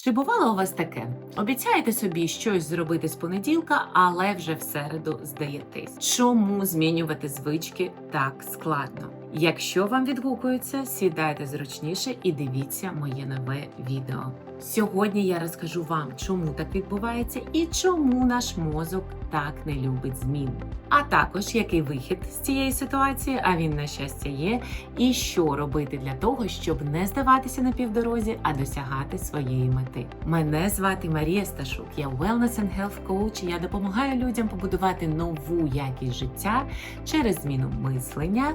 Чи бувало у вас таке? Обіцяєте собі щось зробити з понеділка, але вже в середу здаєтесь. Чому змінювати звички так складно? Якщо вам відгукується, сідайте зручніше і дивіться моє нове відео. Сьогодні я розкажу вам, чому так відбувається і чому наш мозок так не любить змін. А також який вихід з цієї ситуації, а він на щастя є, і що робити для того, щоб не здаватися на півдорозі, а досягати своєї мети. Мене звати Марія Сташук. Я Wellness and Health Coach, Я допомагаю людям побудувати нову якість життя через зміну мислення,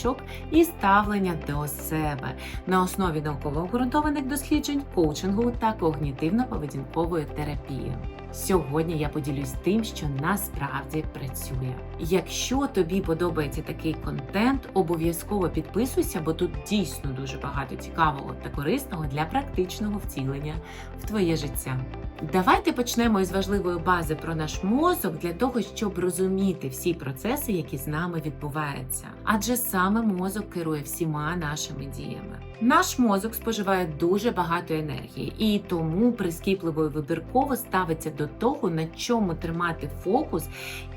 звичок і ставлення до себе на основі науково обґрунтованих досліджень, коучингу та когнітивно-поведінкової терапії. Сьогодні я поділюсь тим, що насправді працює. Якщо тобі подобається такий контент, обов'язково підписуйся, бо тут дійсно дуже багато цікавого та корисного для практичного втілення в твоє життя. Давайте почнемо із важливої бази про наш мозок для того, щоб розуміти всі процеси, які з нами відбуваються. Адже саме мозок керує всіма нашими діями. Наш мозок споживає дуже багато енергії, і тому прискіпливо і вибірково ставиться до того, на чому тримати фокус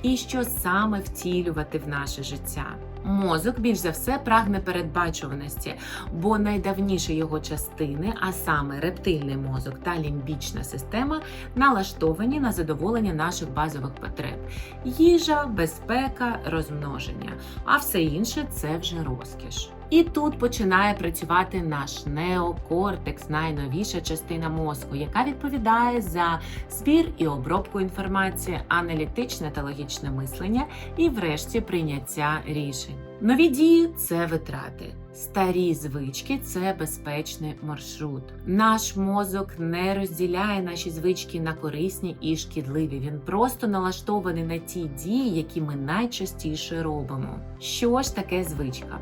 і що саме втілювати в наше життя. Мозок більш за все прагне передбачуваності, бо найдавніші його частини, а саме рептильний мозок та лімбічна система, налаштовані на задоволення наших базових потреб: їжа, безпека, розмноження, а все інше це вже розкіш. І тут починає працювати наш неокортекс, найновіша частина мозку, яка відповідає за збір і обробку інформації, аналітичне та логічне мислення і, врешті, прийняття рішень. Нові дії це витрати. Старі звички це безпечний маршрут. Наш мозок не розділяє наші звички на корисні і шкідливі. Він просто налаштований на ті дії, які ми найчастіше робимо. Що ж таке звичка?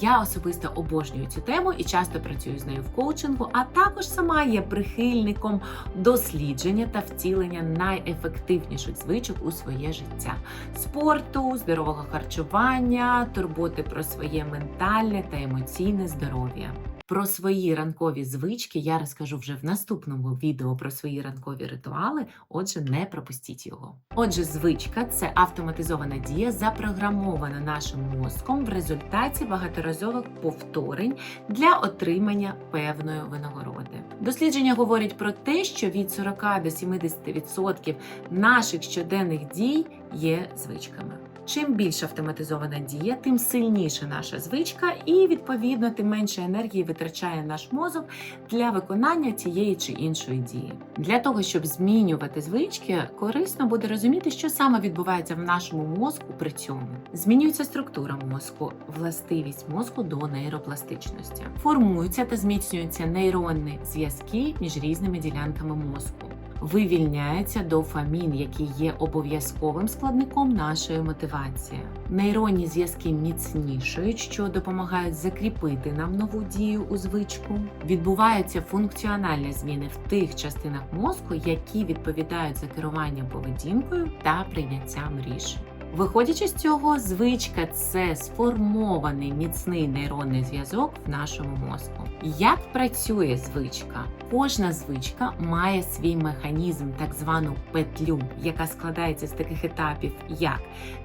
Я особисто обожнюю цю тему і часто працюю з нею в коучингу, а також сама є прихильником дослідження та втілення найефективніших звичок у своє життя: спорту, здорового харчування, турботи про своє ментальне та емоційне здоров'я. Про свої ранкові звички я розкажу вже в наступному відео про свої ранкові ритуали. Отже, не пропустіть його. Отже, звичка це автоматизована дія, запрограмована нашим мозком в результаті багаторазових повторень для отримання певної винагороди. Дослідження говорять про те, що від 40 до 70% наших щоденних дій є звичками. Чим більш автоматизована дія, тим сильніша наша звичка, і відповідно тим менше енергії витрачає наш мозок для виконання тієї чи іншої дії. Для того щоб змінювати звички, корисно буде розуміти, що саме відбувається в нашому мозку при цьому. Змінюється структура мозку, властивість мозку до нейропластичності, формуються та зміцнюються нейронні зв'язки між різними ділянками мозку вивільняється дофамін, який є обов'язковим складником нашої мотивації. Нейронні зв'язки міцнішають, що допомагають закріпити нам нову дію у звичку. Відбуваються функціональні зміни в тих частинах мозку, які відповідають за керування поведінкою та прийняттям рішень. Виходячи з цього, звичка це сформований міцний нейронний зв'язок в нашому мозку. Як працює звичка? Кожна звичка має свій механізм, так звану петлю, яка складається з таких етапів, як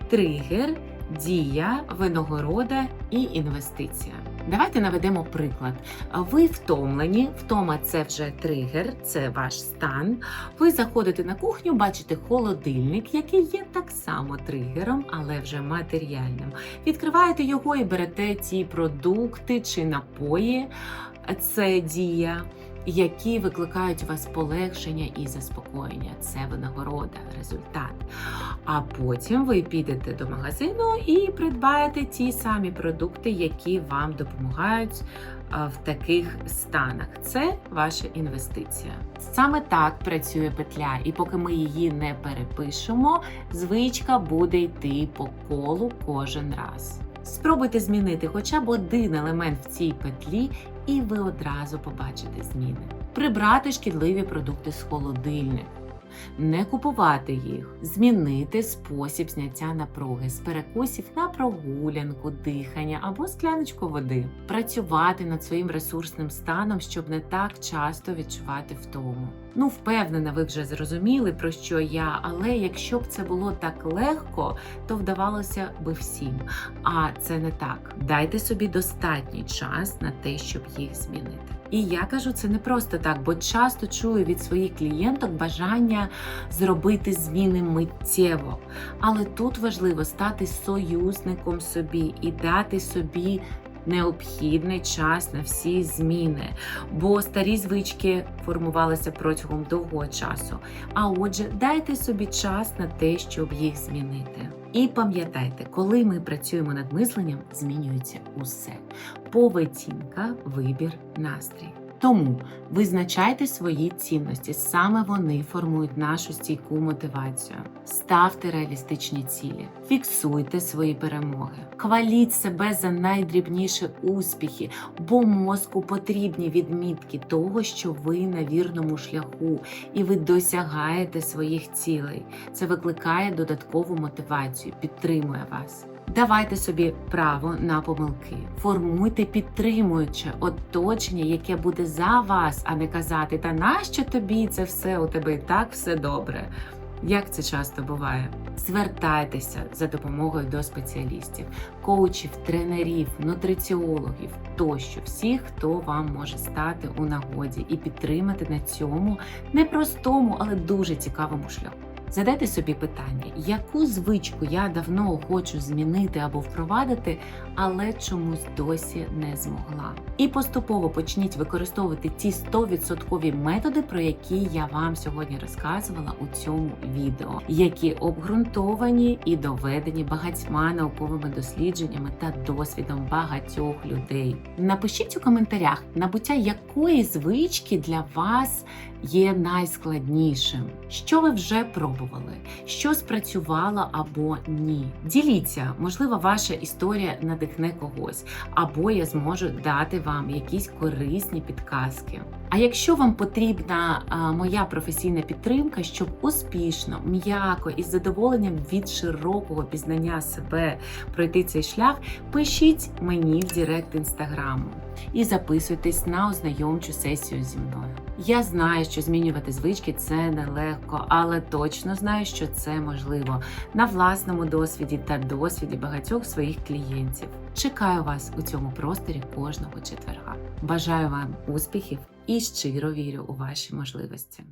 тригер, дія, винагорода і інвестиція. Давайте наведемо приклад. Ви втомлені, втома це вже тригер, це ваш стан. Ви заходите на кухню, бачите холодильник, який є так само тригером, але вже матеріальним. Відкриваєте його і берете ті продукти чи напої. Це дія. Які викликають у вас полегшення і заспокоєння, це винагорода, результат. А потім ви підете до магазину і придбаєте ті самі продукти, які вам допомагають в таких станах. Це ваша інвестиція. Саме так працює петля, і поки ми її не перепишемо, звичка буде йти по колу кожен раз. Спробуйте змінити хоча б один елемент в цій петлі, і ви одразу побачите зміни. Прибрати шкідливі продукти з холодильника. Не купувати їх, змінити спосіб зняття напруги з перекусів на прогулянку, дихання або скляночку води, працювати над своїм ресурсним станом, щоб не так часто відчувати втому. Ну, впевнена, ви вже зрозуміли про що я, але якщо б це було так легко, то вдавалося би всім. А це не так. Дайте собі достатній час на те, щоб їх змінити. І я кажу це не просто так, бо часто чую від своїх клієнток бажання зробити зміни миттєво. Але тут важливо стати союзником собі і дати собі. Необхідний час на всі зміни, бо старі звички формувалися протягом довгого часу. А отже, дайте собі час на те, щоб їх змінити. І пам'ятайте, коли ми працюємо над мисленням, змінюється усе: поведінка, вибір, настрій. Тому визначайте свої цінності, саме вони формують нашу стійку мотивацію. Ставте реалістичні цілі, фіксуйте свої перемоги, хваліть себе за найдрібніші успіхи, бо мозку потрібні відмітки того, що ви на вірному шляху і ви досягаєте своїх цілей. Це викликає додаткову мотивацію, підтримує вас. Давайте собі право на помилки, формуйте підтримуюче оточення, яке буде за вас, а не казати, та нащо тобі це все у тебе і так все добре. Як це часто буває? Звертайтеся за допомогою до спеціалістів, коучів, тренерів, нутриціологів тощо, всіх, хто вам може стати у нагоді і підтримати на цьому непростому, але дуже цікавому шляху. Задайте собі питання, яку звичку я давно хочу змінити або впровадити, але чомусь досі не змогла. І поступово почніть використовувати ті 100% методи, про які я вам сьогодні розказувала у цьому відео, які обґрунтовані і доведені багатьма науковими дослідженнями та досвідом багатьох людей. Напишіть у коментарях, набуття якої звички для вас є найскладнішим, що ви вже пробували, що спрацювало або ні. Діліться, можливо, ваша історія надихне когось, або я зможу дати вам якісь корисні підказки. А якщо вам потрібна моя професійна підтримка, щоб успішно, м'яко і з задоволенням від широкого пізнання себе пройти цей шлях, пишіть мені в Директ інстаграму і записуйтесь на ознайомчу сесію зі мною. Я знаю, що змінювати звички це нелегко, але точно знаю, що це можливо на власному досвіді та досвіді багатьох своїх клієнтів. Чекаю вас у цьому просторі кожного четверга. Бажаю вам успіхів і щиро вірю у ваші можливості.